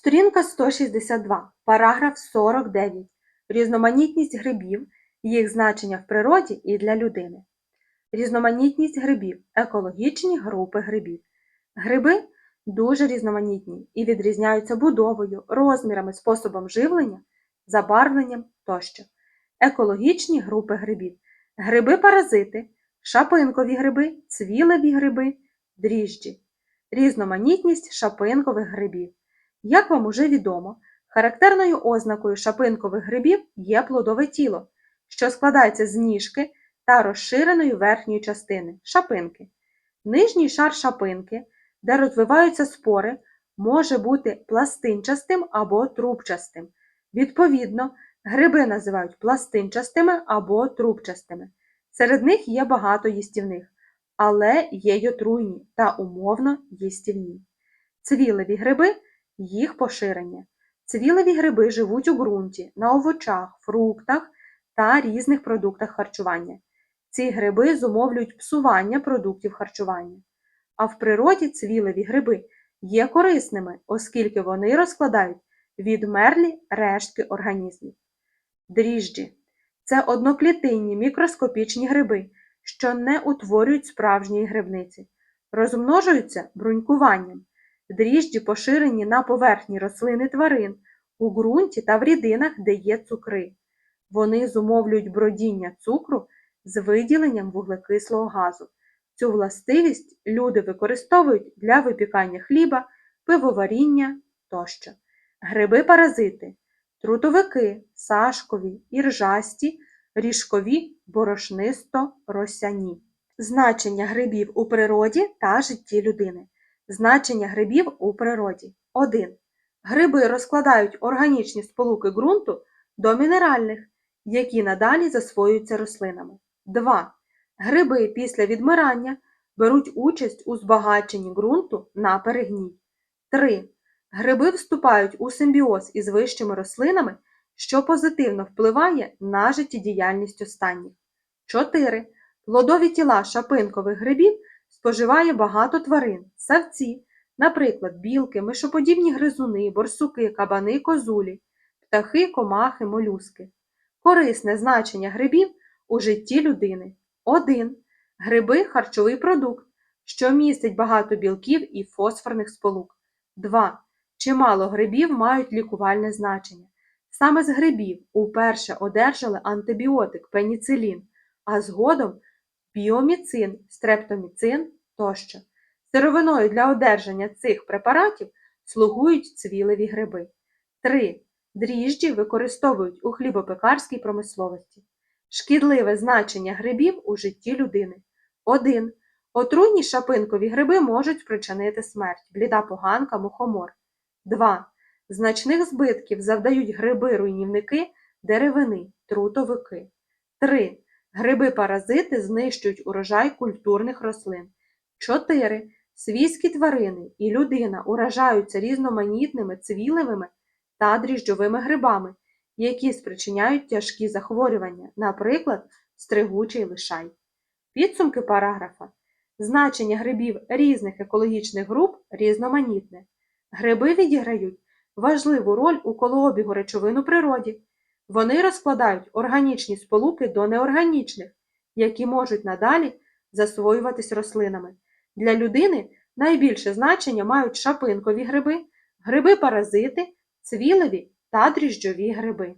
Сторінка 162, параграф 49. Різноманітність грибів, їх значення в природі і для людини. Різноманітність грибів, екологічні групи грибів. Гриби дуже різноманітні і відрізняються будовою, розмірами, способом живлення, забарвленням тощо. Екологічні групи грибів. Гриби-паразити, шапинкові гриби, цвілеві гриби, дріжджі. Різноманітність шапинкових грибів. Як вам уже відомо, характерною ознакою шапинкових грибів є плодове тіло, що складається з ніжки та розширеної верхньої частини шапинки. Нижній шар шапинки, де розвиваються спори, може бути пластинчастим або трубчастим. Відповідно, гриби називають пластинчастими або трубчастими. Серед них є багато їстівних, але є й отруйні та умовно їстівні. Цвілеві гриби їх поширення. Цвілеві гриби живуть у ґрунті, на овочах, фруктах та різних продуктах харчування. Ці гриби зумовлюють псування продуктів харчування. А в природі цвілеві гриби є корисними, оскільки вони розкладають відмерлі рештки організмів. Дріжджі це одноклітинні мікроскопічні гриби, що не утворюють справжньої грибниці, розмножуються брунькуванням. Дріжджі поширені на поверхні рослини тварин, у ґрунті та в рідинах, де є цукри. Вони зумовлюють бродіння цукру з виділенням вуглекислого газу. Цю властивість люди використовують для випікання хліба, пивоваріння тощо. Гриби-паразити трутовики, сашкові, іржасті, ріжкові, борошнисто-росяні. Значення грибів у природі та житті людини. Значення грибів у природі. 1. Гриби розкладають органічні сполуки ґрунту до мінеральних, які надалі засвоюються рослинами. 2. Гриби після відмирання беруть участь у збагаченні ґрунту на перегній. 3. Гриби вступають у симбіоз із вищими рослинами, що позитивно впливає на життєдіяльність останніх. 4. Плодові тіла шапинкових грибів споживає багато тварин, савці, наприклад, білки, мишоподібні гризуни, борсуки, кабани, козулі, птахи, комахи, молюски. Корисне значення грибів у житті людини. 1. Гриби харчовий продукт, що містить багато білків і фосфорних сполук. 2. Чимало грибів мають лікувальне значення. Саме з грибів уперше одержали антибіотик пеніцилін, а згодом біоміцин, стрептоміцин тощо. Сировиною для одержання цих препаратів слугують цвілеві гриби. 3. Дріжджі використовують у хлібопекарській промисловості. Шкідливе значення грибів у житті людини. 1. Отруйні шапинкові гриби можуть спричинити смерть, бліда поганка, мухомор. 2. Значних збитків завдають гриби-руйнівники деревини, трутовики. 3. Гриби-паразити знищують урожай культурних рослин. 4. Свійські тварини і людина уражаються різноманітними цвілевими та дріжджовими грибами, які спричиняють тяжкі захворювання, наприклад, стригучий лишай. Підсумки параграфа. Значення грибів різних екологічних груп різноманітне. Гриби відіграють важливу роль у колообігу речовин у природі. Вони розкладають органічні сполуки до неорганічних, які можуть надалі засвоюватись рослинами. Для людини найбільше значення мають шапинкові гриби, гриби-паразити, цвілеві та дріжджові гриби.